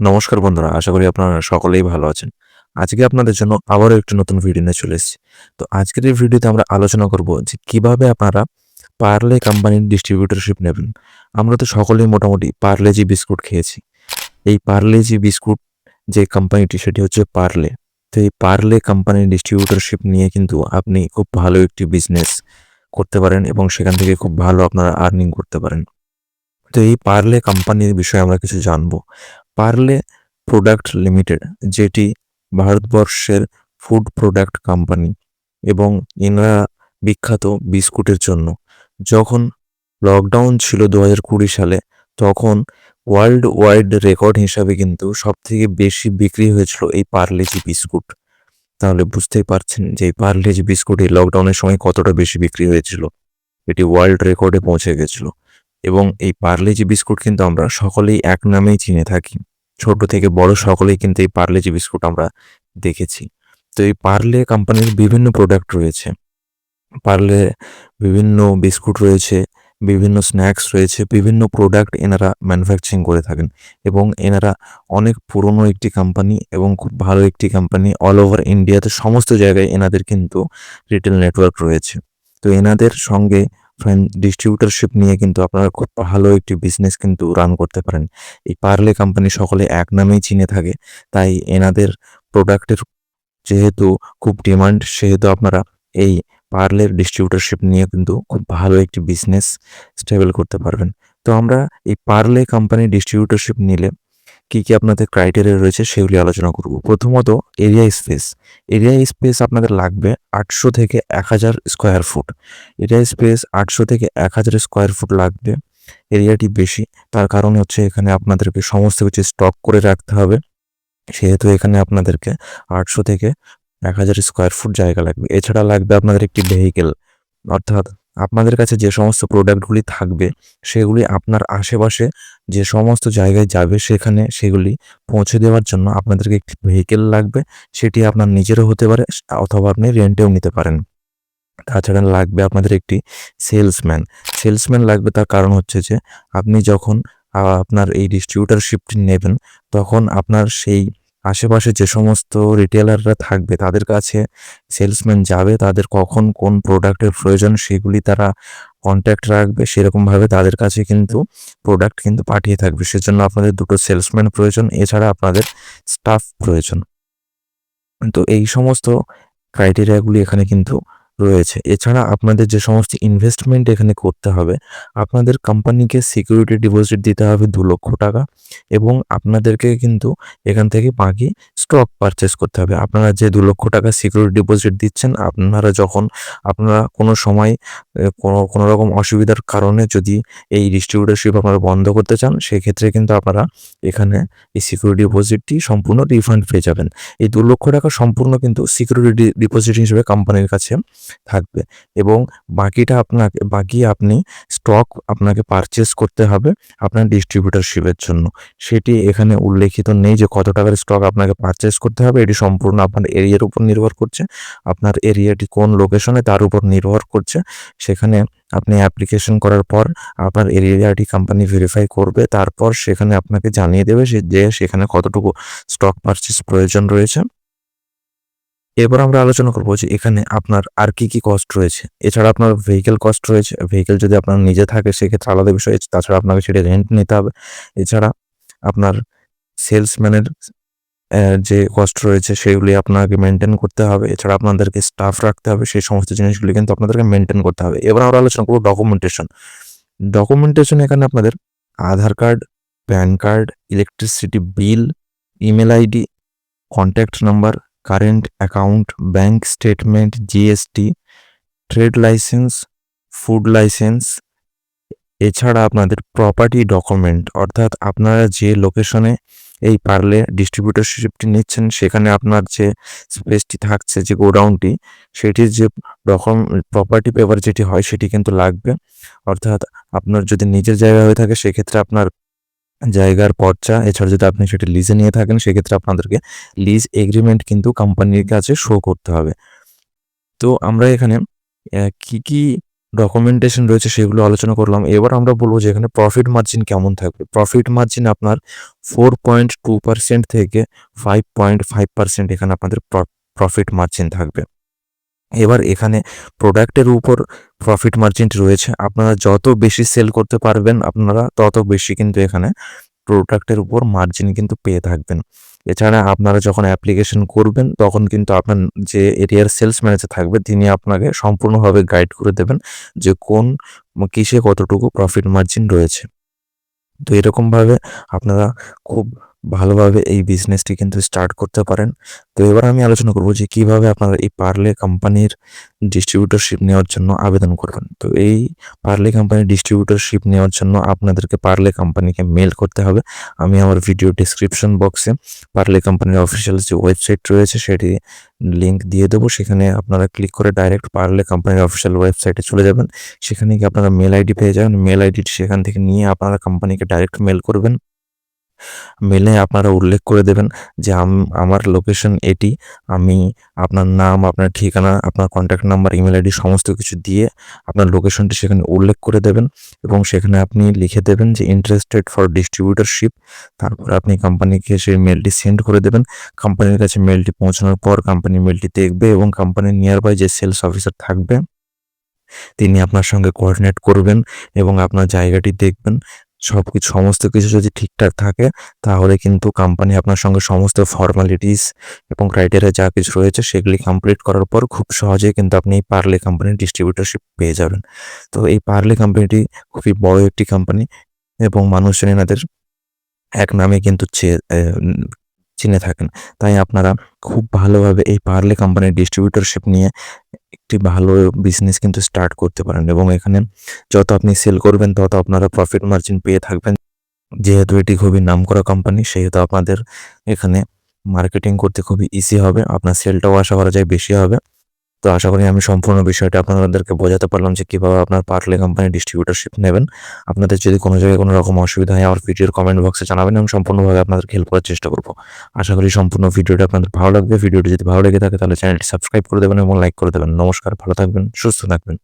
নমস্কার বন্ধুরা, আশা করি আপনারা সকলেই ভালো আছেন। আজকে আপনাদের জন্য আবারও একটি নতুন ভিডিও নিয়ে চলে এসেছি। তো আজকের এই ভিডিওতে আমরা আলোচনা করব যে কীভাবে আপনারা পার্লে কোম্পানির ডিস্ট্রিবিউটরশিপ নেবেন। আমরা তো সকলেই মোটামুটি পার্লেজি বিস্কুট খেয়েছি, এই পার্লেজি বিস্কুট যে কোম্পানিটি সেটি হচ্ছে পার্লে। তো এই পার্লে কোম্পানির ডিস্ট্রিবিউটরশিপ নিয়ে কিন্তু আপনি খুব ভালো একটি বিজনেস করতে পারেন এবং সেখান থেকে খুব ভালো আপনারা আর্নিং করতে পারেন। তো এই পার্লে কোম্পানির বিষয়ে আমরা কিছু জানব। পার্লে প্রোডাক্ট লিমিটেড, যেটি ভারতবর্ষের ফুড প্রোডাক্ট কোম্পানি এবং এনারা বিখ্যাত বিস্কুটের জন্য। যখন লকডাউন ছিল দু কুড়ি সালে, তখন ওয়ার্ল্ড ওয়াইড রেকর্ড হিসাবে কিন্তু সব থেকে বেশি বিক্রি হয়েছিল এই পার্লেজি বিস্কুট। তাহলে বুঝতেই পারছেন যে এই পার্লেজি বিস্কুট এই লকডাউনের সময় কতটা বেশি বিক্রি হয়েছিল। এটি ওয়ার্ল্ড রেকর্ডে পৌঁছে গেছিল। এবং এই পার্লেজি বিস্কুট কিন্তু আমরা সকলেই এক নামেই চিনে থাকি। ছোট থেকে বড় সকলেই কিন্তু এই পার্লেজি বিস্কুট আমরা দেখেছি। তো এই পার্লে কোম্পানির বিভিন্ন প্রোডাক্ট রয়েছে। পার্লে বিভিন্ন বিস্কুট রয়েছে, বিভিন্ন স্ন্যাক্স রয়েছে, বিভিন্ন প্রোডাক্ট এনারা ম্যানুফ্যাকচারিং করে থাকেন এবং এনারা অনেক পুরনো একটি কোম্পানি এবং খুব ভালো একটি কোম্পানি অল ওভার ইন্ডিয়াতে সমস্ত জায়গায় এনাদের কিন্তু রিটেল নেটওয়ার্ক রয়েছে। তো এনাদের সঙ্গে ডিস্ট্রিবিউটারশিপ নিয়ে কিন্তু আপনারা খুব ভালো একটি বিজনেস কিন্তু রান করতে পারেন। এই পার্লে কোম্পানি সকলে এক নামেই চিনে থাকে, তাই এনাদের প্রোডাক্টের যেহেতু খুব ডিমান্ড সেহেতু আপনারা এই পার্লের ডিস্ট্রিবিউটারশিপ নিয়ে কিন্তু খুব ভালো একটি বিজনেস স্টেবল করতে পারবেন। তো আমরা এই পার্লে কোম্পানি ডিস্ট্রিবিউটারশিপ নিলে কি কি আপনাদের ক্রাইটেরিয়া রয়েছে সেগুলি আলোচনা করব। প্রথমত এরিয়া স্পেস এরিয়া স্পেস আপনাদের লাগবে আটশো থেকে এক হাজার স্কোয়ার ফুট এরিয়া স্পেস আটশো থেকে এক হাজার স্কোয়ার ফুট লাগবে। এরিয়াটি বেশি, তার কারণ হচ্ছে এখানে আপনাদেরকে সমস্ত কিছু স্টক করে রাখতে হবে। সেহেতু এখানে আপনাদেরকে আটশো থেকে এক হাজার স্কোয়ার ফুট জায়গা লাগবে। এছাড়া লাগবে আপনাদের একটি ভেহিকেল অর্থাৎ আপনাদের কাছে যে সমস্ত প্রোডাক্টগুলি থাকবে, সেগুলি আপনার আশেপাশে যে সমস্ত জায়গায় যাবে, সেখানে সেগুলি পৌঁছে দেওয়ার জন্য আপনাদেরকে একটি ভেহিকেল লাগবে। সেটি আপনার নিজেরও হতে পারে, অথবা আপনি রেন্টেও নিতে পারেন। তাছাড়া লাগবে আপনাদের একটি সেলসম্যান সেলসম্যান লাগবে তার কারণ হচ্ছে যে, আপনি যখন আপনার এই ডিস্ট্রিবিউটারশিপটি নেবেন, তখন আপনার সেই আশেপাশে যে সমস্ত রিটেলাররা থাকবে, তাদের কাছে সেলসম্যান যাবে, তাদের কখন কোন প্রোডাক্টের প্রয়োজন সেগুলি তারা কন্ট্যাক্ট রাখবে, সেরকমভাবে তাদের কাছে কিন্তু প্রোডাক্ট কিন্তু পাঠিয়ে থাকবে। সেজন্য আপনাদের দুটো সেলসম্যান প্রয়োজন, এছাড়া আপনাদের স্টাফ প্রয়োজন। তো এই সমস্ত ক্রাইটেরিয়াগুলি এখানে কিন্তু রয়েছে। এছাড়া আপনাদের যে সমস্ত ইনভেস্টমেন্ট এখানে করতে হবে, আপনাদের কোম্পানিকে সিকিউরিটি ডিপোজিট দিতে হবে দু লক্ষ টাকা এবং আপনাদেরকে কিন্তু এখান থেকে বাকি স্টক পারচেস করতে হবে। আপনারা যে দু লক্ষ টাকা সিকিউরিটি ডিপোজিট দিচ্ছেন, আপনারা যখন, আপনারা কোনো সময় কোনো কোনো রকম অসুবিধার কারণে যদি এই ডিস্ট্রিবিউটারশিপ আপনারা বন্ধ করতে চান, সেক্ষেত্রে কিন্তু আপনারা এখানে এই সিকিউরিটি ডিপোজিটটি সম্পূর্ণ রিফান্ড পেয়ে যাবেন। এই দু লক্ষ টাকা সম্পূর্ণ কিন্তু সিকিউরিটি ডিপোজিট হিসেবে কোম্পানির কাছে থাকবে। এবং বাকিটা আপনাকে, বাকি আপনি স্টক আপনাকে পারচেস করতে হবে আপনার ডিস্ট্রিবিউটারশিপের জন্য। সেটি এখানে উল্লেখিত নেই যে কত টাকার স্টক আপনাকে পারচেস করতে হবে। এটি সম্পূর্ণ আপনার এরিয়ার উপর নির্ভর করছে। আপনার এরিয়াটি কোন লোকেশনে তার উপর নির্ভর করছে। সেখানে আপনি অ্যাপ্লিকেশন করার পর আপনার এরিয়াটি কোম্পানি ভেরিফাই করবে। তারপর সেখানে আপনাকে জানিয়ে দেবে যে সেখানে কতটুকু স্টক পারচেস প্রয়োজন রয়েছে। এরপর আমরা আলোচনা করব যে এখানে আপনার আর কি কি কস্ট রয়েছে। এছাড়া আপনার ভেহিকেল কস্ট রয়েছে। ভেহিকেল যদি আপনার নিজে থাকে, সেক্ষেত্রে আলাদা বিষয়। তাছাড়া আপনাকে সেটা রেন্ট নিতে হবে। এছাড়া আপনার সেলসম্যানের যে কস্ট রয়েছে, সেগুলি আপনাকে মেনটেন করতে হবে। এছাড়া আপনাদেরকে স্টাফ রাখতে হবে। সেই সমস্ত জিনিসগুলি কিন্তু আপনাদেরকে মেনটেন করতে হবে। এবার আমরা আলোচনা করব ডকুমেন্টেশন ডকুমেন্টেশন এখানে আপনাদের Aadhaar card, PAN card electricity bill email ID contact number current account bank statement GST trade licence food licence এছাড়া আপনাদের প্রপার্টি ডকুমেন্ট অর্থাৎ আপনারা যে লোকেশনে এই পারলে ডিস্ট্রিবিউটারশিপটি নিচ্ছেন, সেখানে আপনার যে স্পেসটি থাকছে, যে গোডাউনটি সেটির যে ডকুমেন্ট প্রপার্টি পেপার যেটি হয়, সেটি কিন্তু লাগবে। অর্থাৎ আপনার যদি নিজের জায়গা হয়ে থাকে, সেক্ষেত্রে আপনার জায়গার পর্চা, এছাড়া যদি আপনি সেটা লিজে নিয়ে থাকেন, সেক্ষেত্রে আপনাদেরকে লিজ এগ্রিমেন্ট কিন্তু কোম্পানির কাছে শো করতে হবে। তো আমরা এখানে কি কি ডকুমেন্টেশন রয়েছে সেগুলো আলোচনা করলাম। এবার আমরা বলব যে এখানে প্রফিট মার্জিন কেমন থাকবে? প্রফিট মার্জিন আপনার ফোর পয়েন্ট টু পার্সেন্ট থেকে ফাইভ পয়েন্ট ফাইভ পার্সেন্ট এখানে আপনাদের প্রফিট মার্জিন থাকবে। এবার এখানে প্রোডাক্টের উপর প্রফিট মার্জিন রয়েছে। আপনারা যত বেশি সেল করতে পারবেন, আপনারা তত বেশি কিন্তু এখানে প্রোডাক্টের উপর মার্জিন কিন্তু পেয়ে থাকবেন। এছাড়া আপনারা যখন অ্যাপ্লিকেশন করবেন, তখন কিন্তু আপনার যে এরিয়ার সেলস ম্যানেজার থাকবে, তিনি আপনাকে সম্পূর্ণভাবে গাইড করে দেবেন যে কোন, কিসে কতটুকু প্রফিট মার্জিন রয়েছে। তো এরকমভাবে আপনারা খুব ভালোভাবে এই বিজনেসটি কিন্তু স্টার্ট করতে পারেন। তো এবার আমি আলোচনা করব যে কীভাবে আপনারা এই পার্লে কোম্পানির ডিস্ট্রিবিউটরশিপ নেওয়ার জন্য আবেদন করবেন। তো এই পার্লে কোম্পানির ডিস্ট্রিবিউটরশিপ নেওয়ার জন্য আপনাদেরকে পার্লে কোম্পানিকে মেল করতে হবে। আমি আমার ভিডিও ডিসক্রিপশন বক্সে পার্লে কোম্পানির অফিসিয়াল যে ওয়েবসাইট রয়েছে সেটি লিঙ্ক দিয়ে দেবো। সেখানে আপনারা ক্লিক করে ডাইরেক্ট পার্লে কোম্পানির অফিসিয়াল ওয়েবসাইটে চলে যাবেন। সেখানে গিয়ে আপনারা মেল আইডি পেয়ে যাবেন। মেল আইডিটি সেখান থেকে নিয়ে আপনারা কোম্পানিকে ডাইরেক্ট মেল করবেন। মেলে আপনারা উল্লেখ করে দেবেন যে আমার লোকেশন এটি। আমি আপনার নাম, আপনার ঠিকানা, আপনার কন্ট্যাক্ট নাম্বার ইমেল আইডি সমস্ত কিছু দিয়ে আপনার লোকেশনটি সেখানে উল্লেখ করে দেবেন এবং সেখানে আপনি লিখে দেবেন যে ইন্টারেস্টেড ফর ডিস্ট্রিবিউটারশিপ তারপর আপনি কোম্পানিকে সেই মেলটি সেন্ড করে দেবেন। কোম্পানির কাছে মেলটি পৌঁছানোর পর কোম্পানি মেলটি দেখবে এবং কোম্পানির নিয়ার বাই যে সেলস অফিসার থাকবে, তিনি আপনার সঙ্গে কোঅর্ডিনেট করবেন এবং আপনার জায়গাটি দেখবেন। সব কিছু সমস্ত কিছু যদি ঠিকঠাক থাকে, তাহলে কিন্তু কোম্পানি আপনার সঙ্গে সমস্ত ফর্মালিটিস এবং ক্রাইটেরিয়া যা কিছু রয়েছে সেগুলি কমপ্লিট করার পর খুব সহজেই কিন্তু আপনি এই পার্লে কোম্পানির ডিস্ট্রিবিউটারশিপ পেয়ে যাবেন। তো এই পার্লে কোম্পানিটি খুবই বড় একটি কোম্পানি এবং মানুষজন এনাদের এক নামে কিন্তু চিনে থাকেন। তাই আপনারা খুব ভালোভাবে এই পার্লে কোম্পানির ডিস্ট্রিবিউটরশিপ নিয়ে একটি ভালো বিজনেস কিন্তু স্টার্ট করতে পারেন এবং এখানে যত আপনি সেল করবেন, তত আপনারা প্রফিট মার্জিন পেয়ে থাকবেন। যেহেতু এটি খুবই নাম করা কোম্পানি সেহেতু আপনাদের এখানে মার্কেটিং করতে খুবই ইজি হবে, আপনার সেলটাও আশা করা যায় বেশি হবে। তো আশা করি আমি সম্পূর্ণ বিষয়টা আপনাদেরকে বোঝাতে পারলাম যে কীভাবে আপনার পার্টলে কোম্পানি ডিস্ট্রিবিউটারশিপ নেবেন। আপনাদের যদি কোনো জায়গায় কোনো রকম অসুবিধা হয়, আমার ভিডিওর কমেন্ট বক্সে জানাবেন আমি সম্পূর্ণভাবে আপনাদেরকে হেল্প করার চেষ্টা করব। আশা করি সম্পূর্ণ ভিডিওটা আপনাদের ভালো লাগবে। ভিডিওটি যদি ভালো লেগে থাকে, তাহলে চ্যানেলটি সাবস্ক্রাইব করে দেবেন এবং লাইক করে দেবেন। নমস্কার, ভালো থাকবেন, সুস্থ থাকবেন।